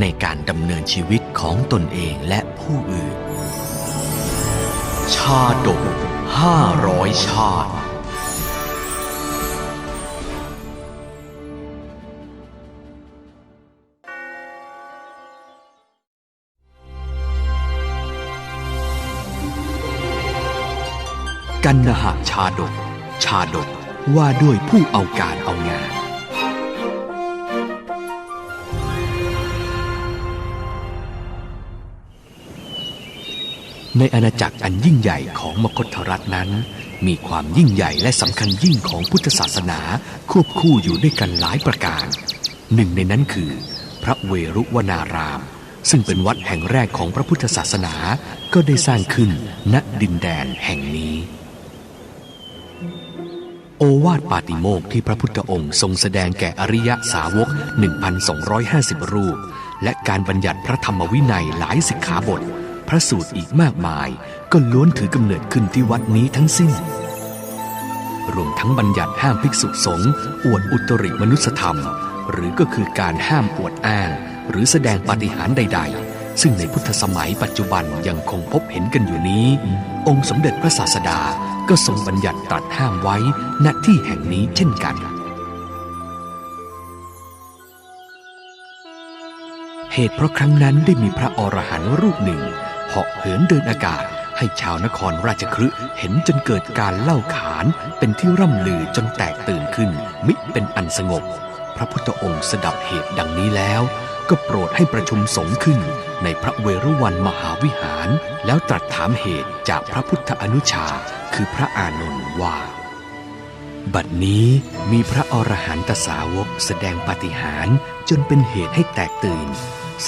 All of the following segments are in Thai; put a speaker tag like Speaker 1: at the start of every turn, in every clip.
Speaker 1: ในการดำเนินชีวิตของตนเองและผู้อื่น ชาดกห้าร้อยชาติกันนหะชาดก ชาดกว่าด้วยผู้เอาการเอางาน ในอาณาจักรอันยิ่งใหญ่ของมคธรัฐนั้น มีความยิ่งใหญ่และสำคัญยิ่งของพุทธศาสนาควบคู่อยู่ด้วยกันหลายประการ หนึ่งในนั้นคือ พระเวรุวนาราม ซึ่งเป็นวัดแห่งแรกของพระพุทธศาสนาก็ได้สร้างขึ้นณดินแดนแห่งนี้ โอวาทปาติโมกที่พระพุทธองค์ทรงแสดงแก่อริยสาวก 1,250 รูป และการบัญญัติพระธรรมวินัยหลายสิกขาบท ระสูตรอีกมากมาย ก็ล้วนถือกำเนิดขึ้นที่วัดนี้ทั้งสิ้น รวมทั้งบัญญัติห้ามภิกษุสงฆ์อวดอุตริมนุสธรรม หรือก็คือการห้ามอวดอ้าง หรือแสดงปาฏิหาริย์ใด ๆ ซึ่งในพุทธสมัยปัจจุบันยังคงพบเห็นกันอยู่นี้ องค์สมเด็จพระศาสดาก็ทรงบัญญัติตรัสห้ามไว้ณที่แห่งนี้เช่นกัน เหตุเพราะครั้งนั้นได้มีพระอรหันต์รูปหนึ่ง เหาะเหินเดินอากาศ ให้ชาวนครราชคฤห์เห็นจนเกิดการเล่าขานเป็นที่ร่ำลือจนแตกตื่นขึ้น มิเป็นอันสงบ พระพุทธองค์สดับเหตุดังนี้แล้ว ก็โปรดให้ประชุมสงฆ์ขึ้น ในพระเวรุวันมหาวิหาร แล้วตรัสถามเหตุจากพระพุทธอนุชา คือพระอานนท์ว่าบัดนี้มีพระอรหันตสาวกแสดงปฏิหารจนเป็นเหตุให้แตกตื่น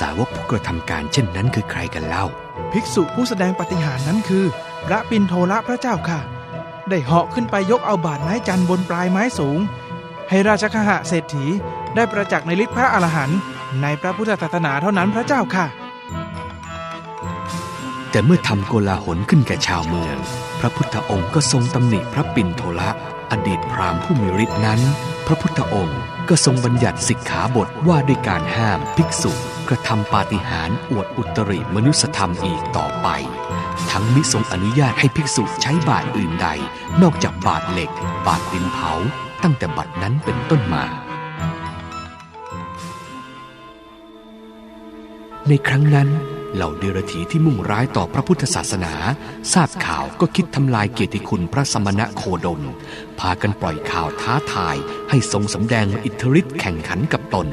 Speaker 1: สาวกผู้กระทำการเช่นนั้นคือใครกันเล่า
Speaker 2: ภิกษุผู้แสดงปาฏิหารย์นั้นคือ พระปินโทละพระเจ้าค่ะ ได้เหาะขึ้นไปยกเอาบาดไม้จันทร์บนปลายไม้สูง ให้ราชคหะเศรษฐีได้ประจักษ์ในฤทธิพระอรหันต์ในพระพุทธศาสนาเท่านั้นพระเจ้าค่ะ
Speaker 1: แต่เมื่อทำโกลาหลขึ้นแก่ชาวเมือง พระพุทธองค์ก็ทรงตำหนิพระปิ่นโทละอดีตพราหมณ์ผู้มีฤทธินั้น พระพุทธองค์ก็ทรงบัญญัติสิกขาบทว่าด้วยการห้ามภิกษุ กระทำปาฏิหาริย์อวดอุตริมนุสธรรมอีกต่อไป ทั้งมิทรงอนุญาตให้ภิกษุใช้บาทอื่นใด นอกจากบาทเหล็ก บาทดินเผา ตั้งแต่บัดนั้นเป็นต้นมา ในครั้งนั้นเหล่าเดรถีที่มุ่งร้ายต่อพระพุทธศาสนา ทราบข่าวก็คิดทำลายเกียรติคุณพระสมณะโคดม พากันปล่อยข่าวท้าทายให้ทรงสำแดงอิทธิฤทธิ์แข่งขันกับตน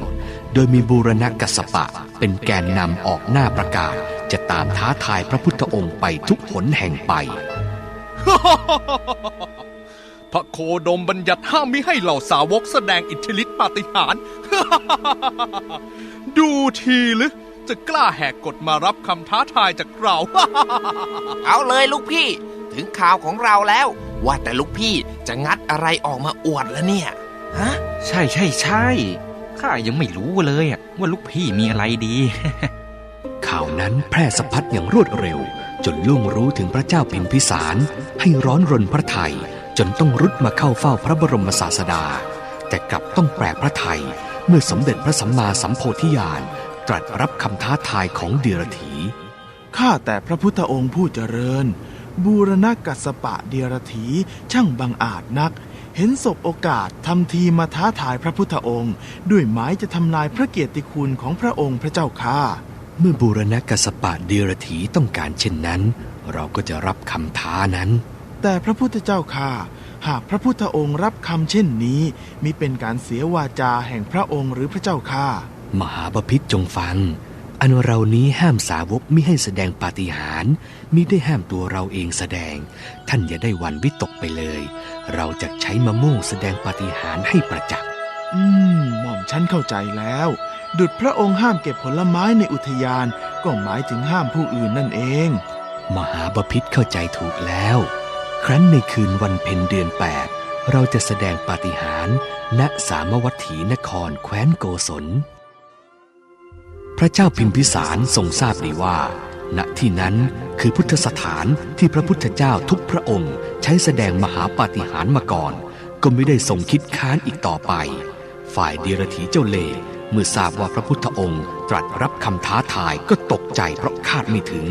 Speaker 1: โดยมีบูรณกัสสปะเป็นแกนนำออกหน้าประกาศ จะตามท้าทายพระพุทธองค์ไปทุกหนแห่งไป
Speaker 3: พระโคดมบัญญัติห้ามมิให้เหล่าสาวกแสดงอิทธิฤทธิปาฏิหาริย์ดูทีหรือจะกล้าแหกกฎมารับคำท้าทายจากเรา
Speaker 4: เอาเลยลูกพี่ ถึงข่าวของเราแล้ว ว่าแต่ลูกพี่จะงัดอะไรออกมาอวดแล้วเนี่ย ฮะ
Speaker 5: ใช่ใช่ใช่ ข้ายังไม่รู้เลยอะว่าลูกพี่มีอะไรดี
Speaker 1: ข่าวนั้นแพร่สะพัดอย่างรวดเร็ว จนล่วงรู้ถึงพระเจ้าพิมพิสาร ให้ร้อนรนพระไทยจนต้องรุดมาเข้าเฝ้าพระบรมศาสดา แต่กลับต้องแปลพระไทยเมื่อสมเด็จพระสัมมาสัมโพธิญาณตรัสรับคำท้าทายของเดียรถี
Speaker 2: ข้าแต่พระพุทธองค์ผู้เจริญ บูรณกัสสปะเดียรถีช่างบังอาจนัก เห็นศพโอกาสทำทีมาท้าทายพระพุทธองค์ ด้วยหมายจะทำลายพระเกียรติคุณของพระองค์พระเจ้าข้า
Speaker 1: เมื่อบูรณกัสสปะเดียรถีต้องการเช่นนั้น เราก็จะรับคำท้านั้น
Speaker 2: แต่พระพุทธเจ้าข้าหากพระพุทธองค์รับคำเช่นนี้มิเป็นการเสียวาจาแห่งพระองค์หรือพระเจ้าข้า
Speaker 1: มหาบพิษจงฟัง อันเรานี้ห้ามสาวกมิให้แสดงปาฏิหาริย์มิได้ห้ามตัวเราเองแสดง ท่านอย่าได้หวันวิตกไปเลย เราจะใช้มะม่วงแสดงปาฏิหาริย์ให้ประจักษ์
Speaker 2: อืมหม่อมฉันเข้าใจแล้ว ดุดพระองค์ห้ามเก็บผลไม้ในอุทยาน ก็หมายถึงห้ามผู้อื่นนั่นเอง
Speaker 1: มหาบพิษเข้าใจถูกแล้ว ครั้นในคืนวันเพ็ญเดือนแปดเราจะแสดงปาฏิหาริย์ณสามวัตถีนครแคว้นโกศลพ ระเจ้าพิมพิสารทรงทราบดีว่า ณที่นั้นคือพุทธสถานที่พระพุทธเจ้าทุกพระองค์ใช้แสดงมหาปาฏิหาริย์มาก่อน ก็ไม่ได้ทรงคิดค้านอีกต่อไป ฝ่ายเดียรถีเจ้าเล่เมื่อทราบว่าพระพุทธองค์ตรัสรับคำท้าทายก็ตกใจเพราะคาดไม่ถึง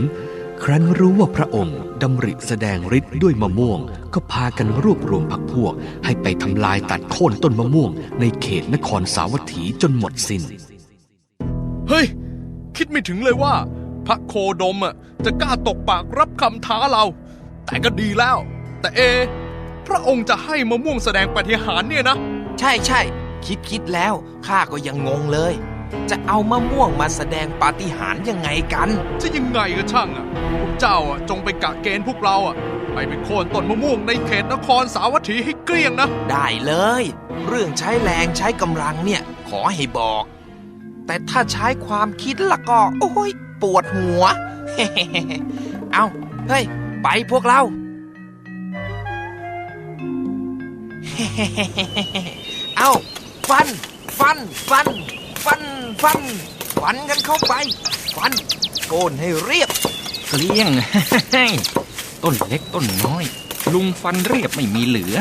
Speaker 1: ครั้นรู้ว่าพระองค์ดำริแสดงฤทธิ์ด้วยมะม่วง ก็พากันรวบรวมพักพวก ให้ไปทำลายตัดโค่นต้นมะม่วง ในเขตนครสาวัตถีจนหมดสิน้น
Speaker 3: เฮ้ย คิดไม่ถึงเลยว่า พระโคดมอะจะกล้าตกปากรับคำท้าเรา แต่ก็ดีแล้ว แต่เอ พระองค์จะให้มะม่วงแสดงปาฏิหาริย์เนี่ยนะ
Speaker 4: ใช่ใช่คิดคิดแล้วข้าก็ยังงงเลย จะเอามะม่วงมาแสดงปาฏิหาริย์ยังไงกัน
Speaker 3: จะยังไงก็ช่างอะพวกเจ้าอะจงไปกะเกณฑ์พวกเราอะไปไปโค่นต้นมะม่วงในเขตนครสาวัตถีให้เกลี้ยงนะ
Speaker 4: ได้เลย เรื่องใช้แรงใช้กำลังเนี่ย ขอให้บอก แต่ถ้าใช้ความคิดละก็ โอ้ยปวดหัว เอาเฮ้ย ไปพวกเรา เอาฟัน ฟัน ฟัน ฟัน ฟัน ฟันกันเข้าไป ฟัน โกนให้เรียบ
Speaker 5: เกลี้ยง ต้นเล็กต้นน้อย ลุงฟันเรียบไม่มีเหลือ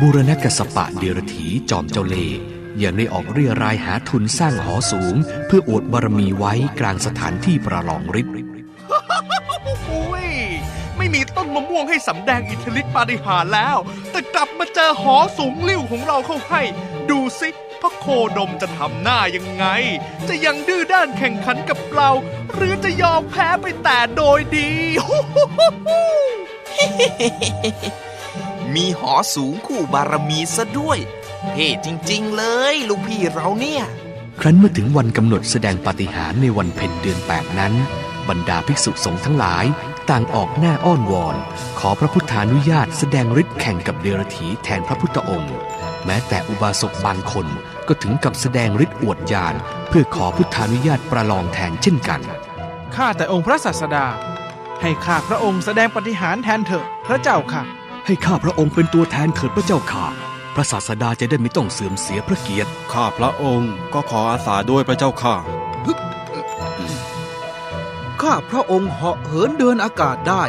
Speaker 1: บูรณกสปะเดียรถีจอมเจ้าเล่ห์ ยังได้ออกเรียรายหาทุนสร้างหอสูง เพื่ออวดบารมีไว้กลางสถานที่ประลองฤทธิ์
Speaker 3: โอ้ยไม่มีต้นมะม่วงให้สำแดงอิทธิฤทธิปาฏิหาริย์แล้ว แต่กลับมาเจอหอสูงลิ่วของเราเข้าให้ ดูสิพระโคดมจะทำหน้ายังไง จะยังดื้อด้านแข่งขันกับเรา หรือจะยอมแพ้ไปแต่โดยดี
Speaker 4: มีหอสูงคู่บารมีซะด้วย เท่จริง ๆ เลย ลูกพี่เราเนี่ย
Speaker 1: ครั้นเมื่อถึงวันกำหนดแสดงปาฏิหาริย์ในวันเพ็ญเดือนแปดนั้น บรรดาภิกษุสงฆ์ทั้งหลาย ต่างออกหน้าอ้อนวอน ขอพระพุทธานุญาตแสดงฤทธิ์แข่งกับเดรถีแทนพระพุทธองค์ แม้แต่อุบาสกบางคนก็ถึงกับแสดงฤทธิ์อวดญาณเพื่อขอพุทธานุญาตประลองแทนเช่นกัน
Speaker 6: ข้าแต่องค์พระศาสดา ให้ข้าพระองค์แสดงปฏิหารย์แทนเถอะพระเจ้าค่ะ
Speaker 1: ให้ข้าพระองค์เป็นตัวแทนเถิดพระเจ้าค่ะ พระศาสดาจะได้ไม่ต้องเสื่อมเสียพระเกียรติ
Speaker 7: ข้าพระองค์ก็ขออาสาด้วยพระเจ้าค่ะ
Speaker 8: ข้าพระองค์เหาะเหินเดินอากาศได้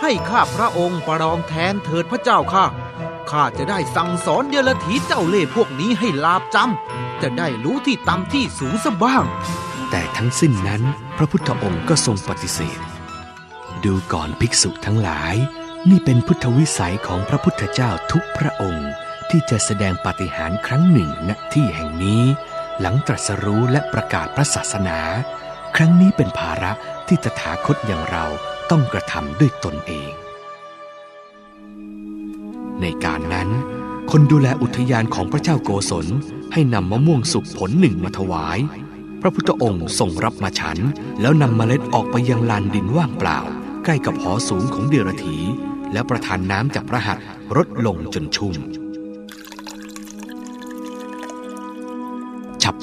Speaker 8: ให้ข้าพระองค์ประลองแทนเถิดพระเจ้าค่ะ ข้าจะได้สั่งสอนเดลถีเจ้าเล่ห์พวกนี้ให้ลาบจำ จะได้รู้ที่ต่ำที่สูงสบ้าง
Speaker 1: แต่ทั้งสิ้นนั้นพระพุทธองค์ก็ทรงปฏิเสธ ดูก่อนภิกษุทั้งหลาย นี่เป็นพุทธวิสัยของพระพุทธเจ้าทุกพระองค์ ที่จะแสดงปาฏิหาริย์ครั้งหนึ่งณที่แห่งนี้ หลังตรัสรู้และประกาศพระศาสนา ครั้งนี้เป็นภาระที่ตถาคตอย่างเราต้องกระทำด้วยตนเอง ในการนั้น คนดูแลอุทยานของพระเจ้าโกศลให้นำมะม่วงสุกผลหนึ่งมาถวาย พระพุทธองค์ทรงรับมาฉัน แล้วนำเมล็ดออกไปยังลานดินว่างเปล่า ใกล้กับหอสูงของเดรถี แล้วประทานน้ำจากพระหัตถ์รดลงจนชุ่ม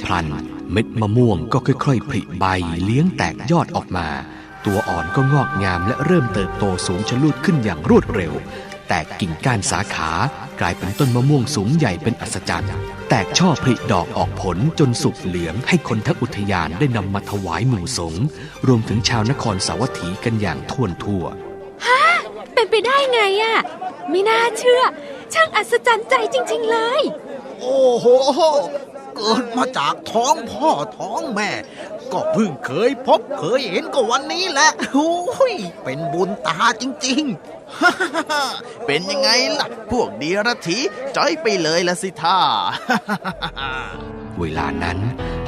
Speaker 1: พลัน เม็ดมะม่วงก็ค่อยๆผลิใบเลี้ยงแตกยอดออกมา ตัวอ่อนก็งอกงามและเริ่มเติบโตสูงชะลูดขึ้นอย่างรวดเร็ว แตกกิ่งก้านสาขากลายเป็นต้นมะม่วงสูงใหญ่เป็นอัศจรรย์แตกช่อผลิดอกออกผลจนสุกเหลืองให้คนทั้งอุทยานได้นำมาถวายหมู่สงฆ์รวมถึงชาวนครสาวัตถีกันอย่างท่วนทั่ว
Speaker 9: เป็นไปได้ไงอะไม่น่าเชื่อ ช่างอัศจรรย์ใจจริง ๆ เลย
Speaker 8: โอ้โห เกิดมาจากท้องพ่อท้องแม่ ก็เพิ่งเคยพบเคยเห็นก็วันนี้แหละโอ้ยเป็นบุญตาจริง ๆ
Speaker 2: เป็นยังไงล่ะ พวกเดียรถีจ้อยไปเลยละสิท่า
Speaker 1: เวลานั้น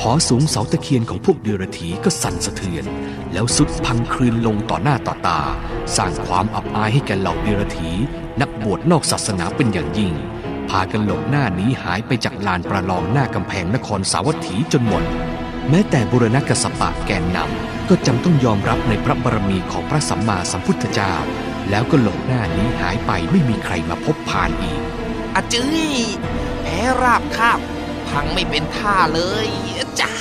Speaker 1: หอสูงเสาตะเคียนของพวกเดรถีก็สั่นสะเทือน แล้วสุดพังคลืนลงต่อหน้าต่อตา สร้างความอับอายให้แก่เหล่าเดรถีนักบวชนอกศาสนาเป็นอย่างยิ่ง พากันหลบหน้าหนีหายไปจากลานประลองหน้ากำแพงนครสาวัตถีจนหมด แม้แต่บุรณกสปะแกนนำก็จำต้องยอมรับในพระบารมีของพระสัมมาสัมพุทธเจ้า แล้วก็หลบหน้าหนีหายไปไม่มีใครมาพบผ่านอีก
Speaker 4: อาจื้ยแพ้ราบคาบพพังไม่เป็นท่าเลยจ้า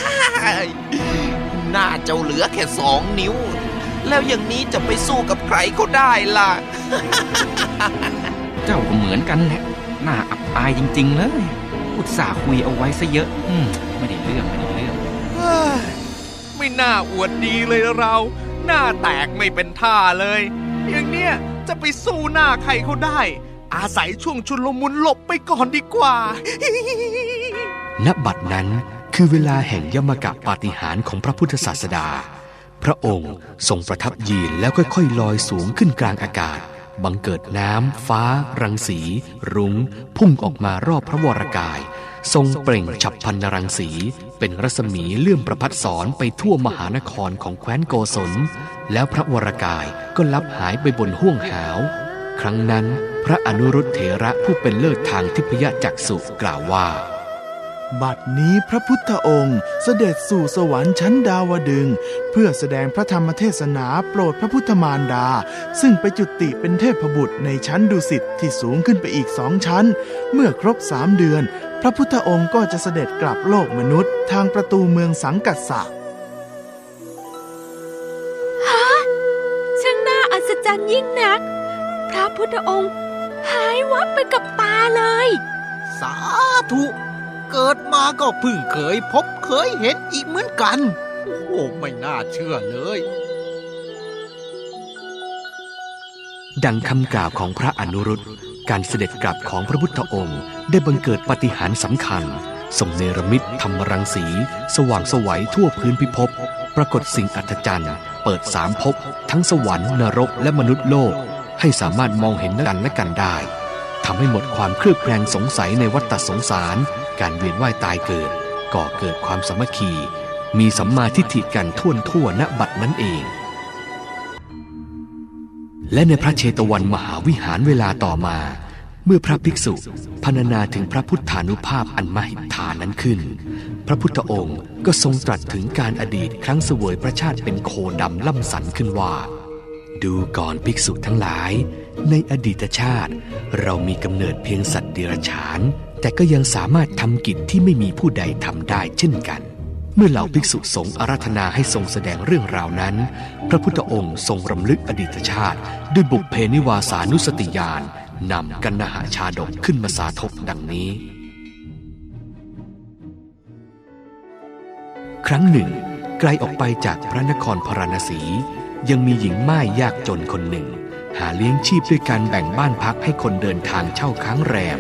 Speaker 4: หน้าเจ้าเหลือแค่สองนิ้ว แล้วอย่างนี้จะไปสู้กับใครเขาได้ล่ะ
Speaker 5: เจ้าก็เหมือนกันแหละ หน้าอับอายจริง ๆ เลย อุตส่าห์คุยเอาไว้ซะเยอะ อืมไม่ได้เรื่องไม่ได้เรื่อง
Speaker 3: เฮ้ยไม่น่าอวดดีเลยเรา หน้าแตกไม่เป็นท่าเลย อย่างเนี้ยจะไปสู้หน้าใครเขาได้ อาศัยช่วงชุนลมุนหลบไปก่อนดีกว่า
Speaker 1: ณบัดนั้นคือเวลาแห่งยมกะปาฏิหาริย์ของพระพุทธศาสดา พระองค์ทรงประทับยืนแล้วค่อยๆลอยสูงขึ้นกลางอากาศ บังเกิดน้ำ ฟ้า รังสี รุง้ง พุ่งออกมารอบพระวรกาย ทรงเปล่งฉับพันนรังสี เป็นรัศมีเลื่อมประพัดสอนไปทั่วมหานครของแคว้นโกศล แล้วพระวรกายก็ลับหายไปบนห้วงหาว ครั้งนั้น พระอนุรุตเถระผู้เป็นเลิศทางทิพยจักษุกล่าวว่า
Speaker 2: บัดนี้พระพุทธองค์เสด็จสู่สวรรค์ชั้นดาวดึงส์เพื่อแสดงพระธรรมเทศนาโปรดพระพุทธมารดา ซึ่งไปจุติเป็นเทพบุตรในชั้นดุสิตที่สูงขึ้นไปอีกสองชั้น เมื่อครบสามเดือน พระพุทธองค์ก็จะเสด็จกลับโลกมนุษย์ ทางประตูเมืองสังกัสสะ
Speaker 9: ช่างน่าอัศจรรย์ยิ่งนัก พระพุทธองค์หายวับไปกับตาเลย
Speaker 8: สาธุ เกิดมาก็เพิ่งเคยพบเคยเห็นอีกเหมือนกัน โอ้ไม่น่าเชื่อเลย
Speaker 1: ดังคำกล่าวของพระอนุรุตการเสด็จกลับของพระพุทธองค์ ได้บังเกิดปฏิหารสำคัญทรงเนรมิตธรรมรังสี สว่างสวัยทั่วพื้นพิภพปรากฏสิ่งอัศจรรย์ เปิดสามภพทั้งสวรรค์นรกและมนุษย์โลก ให้สามารถมองเห็นกันและกันได้ทำให้หมดความเครือบแคลงสงสัยในวัฏสงสาร การเวียนว่ายตายเกิด ก่อเกิดความสามัคคี มีสัมมาทิฏฐิกันท่วนทั่วณบัดนั้นเอง และในพระเชตวันมหาวิหารเวลาต่อมา เมื่อพระภิกษุพรรณนาถึงพระพุทธานุภาพอันมหิทานั้นขึ้น พระพุทธองค์ก็ทรงตรัสถึงการอดีตครั้งเสวยพระชาติเป็นโคดำล่ำสันขึ้นว่าดูก่อนภิกษุทั้งหลาย ในอดีตชาติ เรามีกำเนิดเพียงสัตว์เดรัจฉาน แต่ก็ยังสามารถทำกิจที่ไม่มีผู้ใดทำได้เช่นกัน เมื่อเหล่าภิกษุสงฆ์อาราธนาให้ทรงแสดงเรื่องราวนั้น พระพุทธองค์ทรงรำลึกอดีตชาติ ด้วยบุพเพนิวาสานุสติญาณนำกันนหาชาดกขึ้นมาสาธบดังนี้ ครั้งหนึ่ง ไกลออกไปจากพระนครพาราณสี ยังมีหญิงม่ายยากจนคนหนึ่ง หาเลี้ยงชีพด้วยการแบ่งบ้านพักให้คนเดินทางเช่าค้างแรม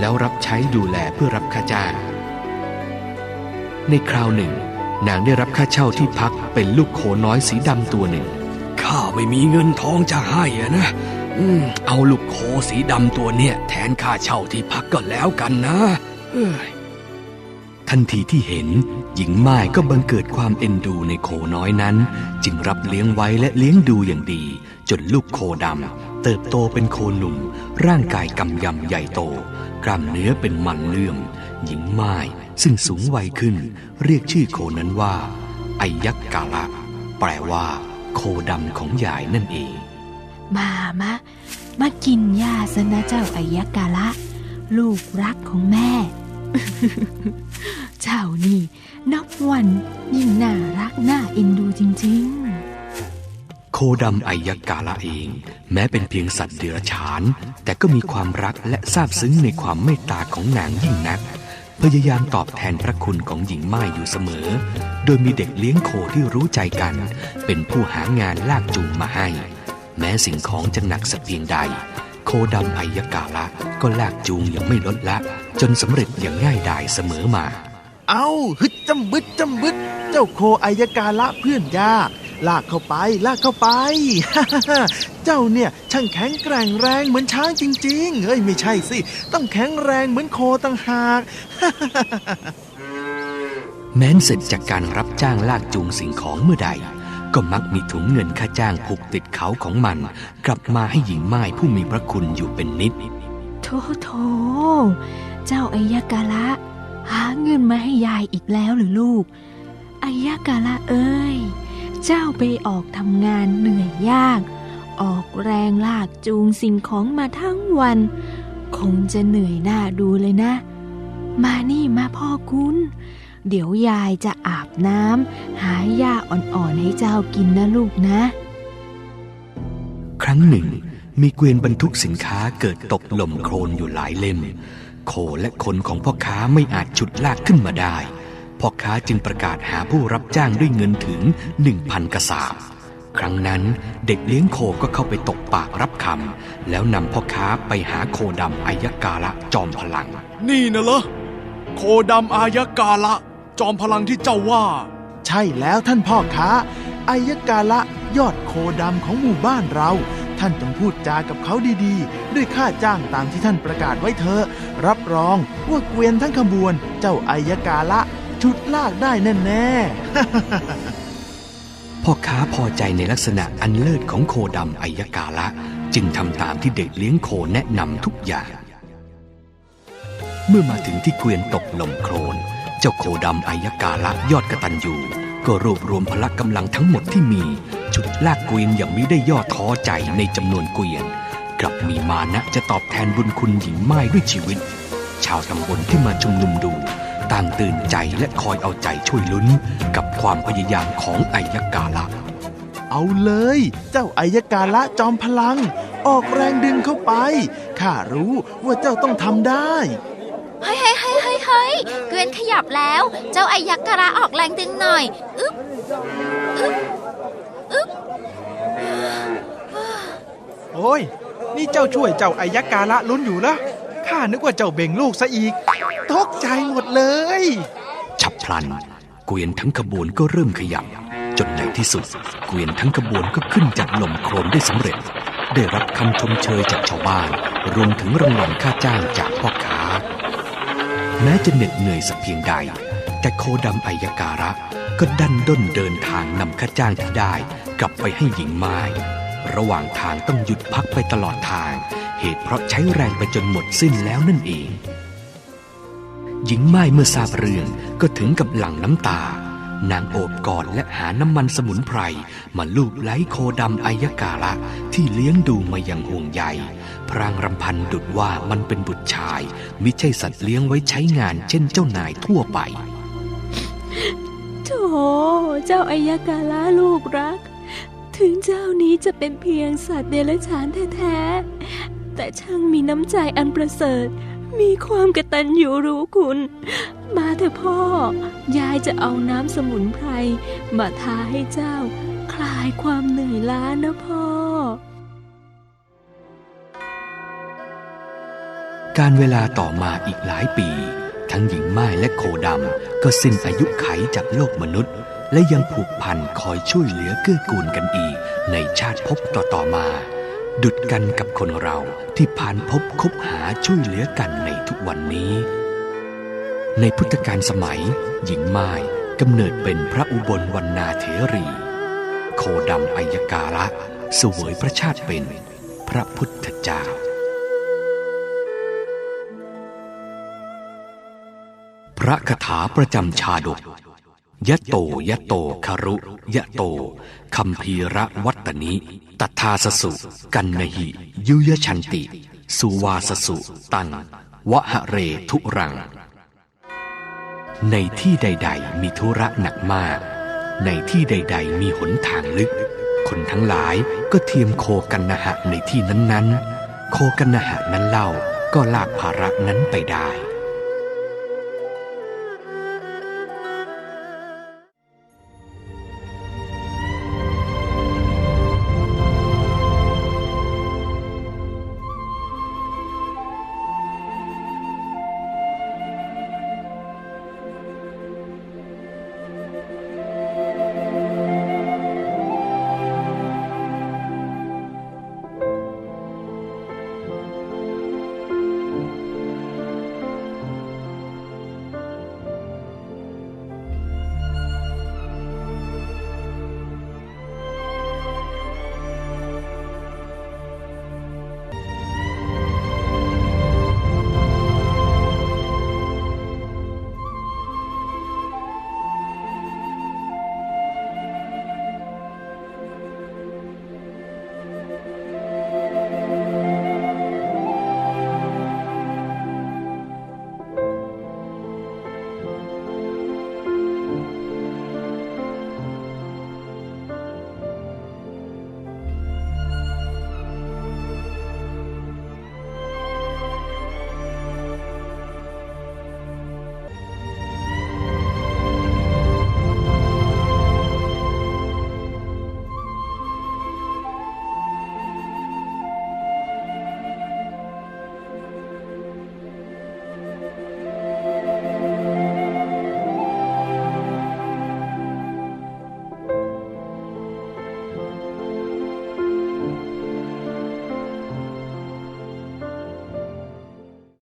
Speaker 1: แล้วรับใช้ดูแลเพื่อรับค่าจ้าง ในคราวหนึ่ง นางได้รับค่าเช่าที่พักเป็นลูกโขน้อยสีดำตัวหนึ่ง ข้าไม่มีเงินทองจะให้อะนะอืมเอาลูกโคสีดำตัวเนี่ย แทนค่าเช่าที่พักก็แล้วกันนะเอ้ยทันทีที่เห็น หญิงม่ายก็บังเกิดความเอ็นดูในโคน้อยนั้น จึงรับเลี้ยงไว้และเลี้ยงดูอย่างดี จนลูกโคดำ เติบโตเป็นโคหนุ่ม ร่างกายกำยำใหญ่โต กล้ามเนื้อเป็นมันเลื่อม หญิงม่ายซึ่งสูงวัยขึ้น เรียกชื่อโคนั้นว่า ไอยักษ์กาละ แปลว่า โคดำของยายนั่นเอง
Speaker 9: มามามากินยาซะนะเจ้าไอายกกาละ ลูกรักของแม่ เจ้านี่ นับวันยิ่งน่ารักน่าเอ็นดูจริง
Speaker 1: โคดำไอยกาละเอง แม้เป็นเพียงสัตว์เดรัจฉาน แต่ก็มีความรักและซาบซึ้งในความเมตตาของนางยิ่งนัก พยายามตอบแทนพระคุณของหญิงไม่ายอยู่เสมอ โดยมีเด็กเลี้ยงโคที่รู้ใจกัน เป็นผู้หางานลากจูงมาให้ แม้สิ่งของจะหนักสักเพียงใด โคดำไอยกาละก็ลากจูงอย่างไม่ลดละ จนสำเร็จอย่างง่ายดายเสมอมา
Speaker 2: เอาฮึดจำบึดจำบึด เจ้าโคอยกาละเพื่อนยา ลากเข้าไป ลากเข้าไป เจ้าเนี่ยช่างแข็งแกร่งแรงเหมือนช้างจริง ๆเฮ้ยไม่ใช่สิ ต้องแข็งแรงเหมือนโคต่างหาก
Speaker 1: แม้นเสร็จจากการรับจ้างลากจูงสิ่งของเมื่อใด ก็มักมีถุงเงินค่าจ้างผูกติดเขาของมัน กลับมาให้หญิงม่ายผู้มีพระคุณอยู่เป็นนิด
Speaker 9: โถโถเจ้าอายกาละหาเงินมาให้ยายอีกแล้วหรือลูกอายกาละเอ้ย เจ้าไปออกทำงานเหนื่อยยาก ออกแรงลากจูงสิ่งของมาทั้งวัน คงจะเหนื่อยหน้าดูเลยนะ มานี่มาพ่อคุณ เดี๋ยวยายจะอาบน้ำหาหญ้าอ่อนๆให้เจ้ากินนะลูกนะ
Speaker 1: ครั้งหนึ่ง มีเกวียนบรรทุกสินค้าเกิดตกหล่มโคลนอยู่หลายเล่ม โคและคนของพ่อค้าไม่อาจฉุดลากขึ้นมาได้ พ่อค้าจึงประกาศหาผู้รับจ้างด้วยเงินถึงหนึ่งพันกระสาบครั้งนั้นเด็กเลี้ยงโคก็เข้าไปตกปากรับคำแล้วนำพ่อค้าไปหาโคดำอายกาละจอมพลัง
Speaker 3: นี่นะเหรอโคดำอายกาละ จอมพลังที่เจ้าว่า
Speaker 2: ใช่แล้วท่านพ่อค้าอายกาละยอดโคดำของหมู่บ้านเรา ท่านต้องพูดจากับเขาดีๆ ด้วยค่าจ้างตามที่ท่านประกาศไว้เถอะรับรองว่าเกวียนทั้งขบวน เจ้าอายกาละุดลากได้แน่ๆ
Speaker 1: พ่อค้าพอใจในลักษณะอันเลิศของโคดำอายกาละ จึงทำตามที่เด็กเลี้ยงโคแนะนำทุกอย่าง เมื่อมาถึงที่เกวียนตกลมโครนเจ้าโคดำอายกาละยอดกระตันอยู่ก็รวบรวมพละกำลังทั้งหมดที่มีชุดลากเกวียนอย่างมิได้ย่อท้อใจในจำนวนเกวียน กลับมีมานะจะตอบแทนบุญคุณหญิงไม้ด้วยชีวิต ชาวตำบลที่มาชุมนุมดู ต่างตื่นใจและคอยเอาใจช่วยลุ้น กับความพยายามของอายกาละ
Speaker 2: เอาเลย เจ้าอายกาละจอมพลัง ออกแรงดึงเข้าไป ข้ารู้ว่าเจ้าต้องทำได้
Speaker 10: เฮ้ยเฮ้ยเฮ้ยเฮ้ยเฮ้ยเกวียนขยับแล้ว เจ้าไอายักษ์กระออกแรงดึงหน่อย อึ๊บ อึ๊บ อึ๊บ
Speaker 6: โอ้ย นี่เจ้าช่วยเจ้าไอยกาละลุ้นอยู่ละ ข้านึกว่าเจ้าเบ่งลูกซะอีก ตกใจหมดเลย
Speaker 1: ฉับพลัน เกวียนทั้งขบวนก็เริ่มขยับ จนในที่สุด เกวียนทั้งขบวนก็ขึ้นจากลมโครนได้สำเร็จ ได้รับคำชมเชยจากชาวบ้าน รวมถึงรางวัลค่าจ้างจากพ่อค้า แม้จะเหน็ดเหนื่อยสักเพียงใด แต่โคดำไอยการะ ก็ดันด้นเดินทางนำค่าจ้างที่ได้ กลับไปให้หญิงไม้ระหว่างทางต้องหยุดพักไปตลอดทาง เหตุเพราะใช้แรงไปจนหมดสิ้นแล้วนั่นเอง หญิงไม้เมื่อทราบเรื่องก็ถึงกับหลั่งน้ำตา นางโอบกอดและหาน้ำมันสมุนไพร มาลูบไล้โคดำอายกาละที่เลี้ยงดูมาอย่างห่วงใยพรางรำพันดุดว่ามันเป็นบุตรชาย มิใช่สัตว์เลี้ยงไว้ใช้งานเช่นเจ้านายทั่วไป
Speaker 9: โถเจ้าอายกาละลูกรักถึงเจ้านี้จะเป็นเพียงสัตว์เดรัจฉานแท้ๆ แต่ช่างมีน้ำใจอันประเสริฐ มีความกระตัญญูรู้คุณ มาเถอะพ่อ ยายจะเอาน้ำสมุนไพรมาทาให้เจ้า คลายความเหนื่อยล้านะพ่อ
Speaker 1: การเวลาต่อมาอีกหลายปี ทั้งหญิงไม้และโคดำก็สิ้นอายุไขจากโลกมนุษย์ และยังผูกพันคอยช่วยเหลือเกื้อกูลกันอีกในชาติภพต่อๆมา ดุดกันกับคนเราที่ผ่านพบคบหาช่วยเหลือกันในทุกวันนี้ ในพุทธกาลสมัย หญิงไม้กำเนิดเป็นพระอุบลวรรณาเถรี โคดำอัยการะสวยพระชาติเป็นพระพุทธเจ้าพระคาถาประจำชาดก ยะโตยะโตคารุ ยะโตคัมภีระวัตตนิตัทธาสสุ กันนหิ ยุยชันติ สุวาสสุ ตัง วะหะเรทุรัง ในที่ใด ๆ มีธุระหนักมาก ในที่ใด ๆ มีหนทางลึก คนทั้งหลายก็เทียมโคกันนะหะในที่นั้นๆ โคกันนะหะนั้นเล่าก็ลากภาระนั้นไปได้